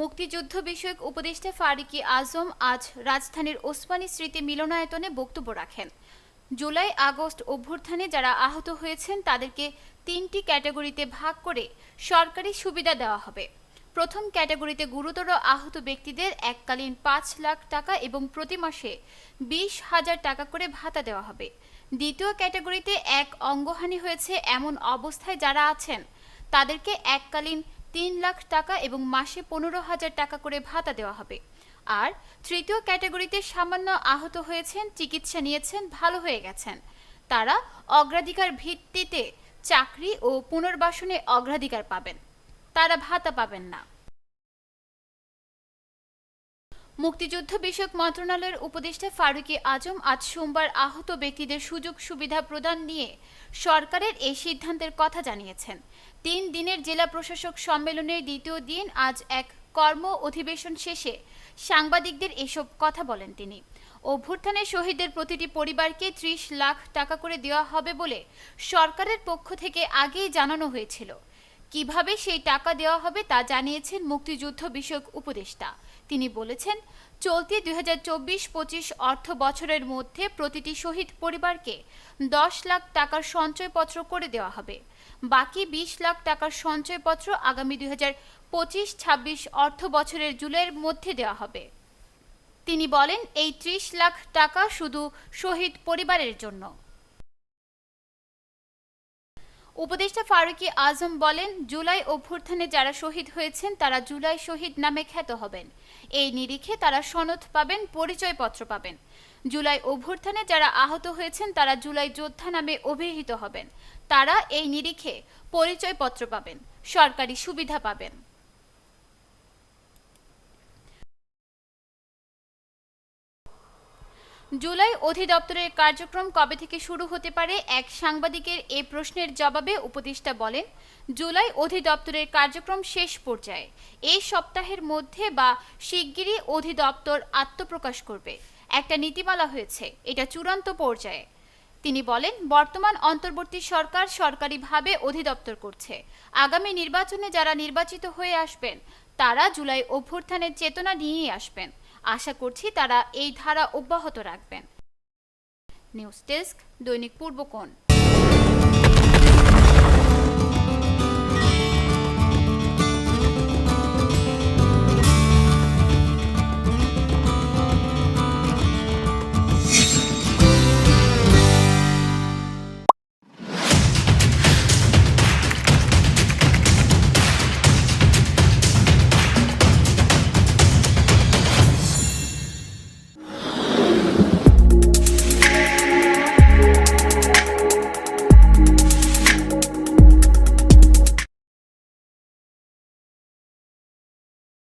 মুক্তিযুদ্ধ বিষয়ক উপদেষ্টা ফারুকি আজম আজ রাজধানীর ওসমানী স্মৃতি মিলনায়তনে বক্তব্য রাখেন। জুলাই, আগস্ট অভ্যুত্থানে যারা আহত হয়েছেন, তাদেরকে তিনটি ক্যাটাগরিতে ভাগ করে সরকারি সুবিধা দেওয়া হবে। প্রথম ক্যাটাগরিতে গুরুতর আহত ব্যক্তিদের এককালীন পাঁচ লাখ টাকা এবং প্রতি মাসে বিশ হাজার টাকা করে ভাতা দেওয়া হবে। দ্বিতীয় ক্যাটাগরিতে এক অঙ্গহানি হয়েছে এমন অবস্থায় যারা আছেন, তাদেরকে এককালীন তিন লাখ টাকা এবং মাসে পনেরো হাজার টাকা করে ভাতা দেওয়া হবে। আর তৃতীয় ক্যাটাগরিতে সামান্য আহত হয়েছেন, চিকিৎসা নিয়েছেন, ভালো হয়ে গেছেন। তারা অগ্রাধিকার ভিত্তিতে চাকরি ও পুনর্বাসনে অগ্রাধিকার পাবেন। তারা ভাতা পাবেন না। মুক্তিযুদ্ধ বিষয়ক মন্ত্রণালয়ের উপদেষ্টা ফারুকি আজম আজ সোমবার আহত ব্যক্তিদের সুযোগ সুবিধা প্রদান নিয়ে সরকারের এই সিদ্ধান্তের কথা জানিয়েছেন। তিন দিনের জেলা প্রশাসক সম্মেলনের দ্বিতীয় দিন আজ এক কর্ম অধিবেশন শেষে সাংবাদিকদের এসব কথা বলেন তিনি। অভ্যুত্থানে শহীদদের প্রতিটি পরিবারকে ত্রিশ লাখ টাকা করে দেওয়া হবে বলে সরকারের পক্ষ থেকে আগেই জানানো হয়েছিল। কীভাবে সেই টাকা দেওয়া হবে তা জানিয়েছেন মুক্তিযুদ্ধ বিষয়ক উপদেষ্টা। তিনি বলেছেন, চলতি দুই হাজার চব্বিশ পঁচিশ অর্থ বছরের মধ্যে প্রতিটি শহীদ পরিবারকে দশ লাখ টাকার সঞ্চয়পত্র করে দেওয়া হবে। বাকি বিশ লাখ টাকার সঞ্চয়পত্র আগামী দুই হাজার পঁচিশ ছাব্বিশ অর্থ বছরের জুলাইয়ের মধ্যে দেওয়া হবে। তিনি বলেন, এই ত্রিশ লাখ টাকা শুধু শহীদ পরিবারের জন্য। উপদেষ্টা ফারুকি আজম বলেন, জুলাই অভ্যুত্থানে যারা শহীদ হয়েছেন, তারা জুলাই শহীদ নামে খ্যাত হবেন। এই নিরিখে তারা সনদ পাবেন, পরিচয়পত্র পাবেন। জুলাই অভ্যুত্থানে যারা আহত হয়েছেন, তারা জুলাই যোদ্ধা নামে অভিহিত হবেন। তারা এই নিরিখে পরিচয়পত্র পাবেন, সরকারি সুবিধা পাবেন। জুলাই অধিদপ্তরের কার্যক্রম কবে থেকে শুরু হতে পারে এক সাংবাদিকের এ প্রশ্নের জবাবে উপদেষ্টা বলেন, জুলাই অধিদপ্তরের কার্যক্রম শেষ পর্যায়ে এই সপ্তাহের মধ্যে বা শিগগিরই অধিদপ্তর আত্মপ্রকাশ করবে। একটা নীতিমালা হয়েছে, এটা চূড়ান্ত পর্যায়ে। তিনি বলেন, বর্তমান অন্তর্বর্তী সরকার সরকারিভাবে অধিদপ্তর করছে। আগামী নির্বাচনে যারা নির্বাচিত হয়ে আসবেন, তারা জুলাই অভ্যুত্থানের চেতনা নিয়েই আসবেন। আশা করছি তারা এই ধারা অব্যাহত রাখবেন। নিউজ ডেস্ক দৈনিক পূর্বকোণ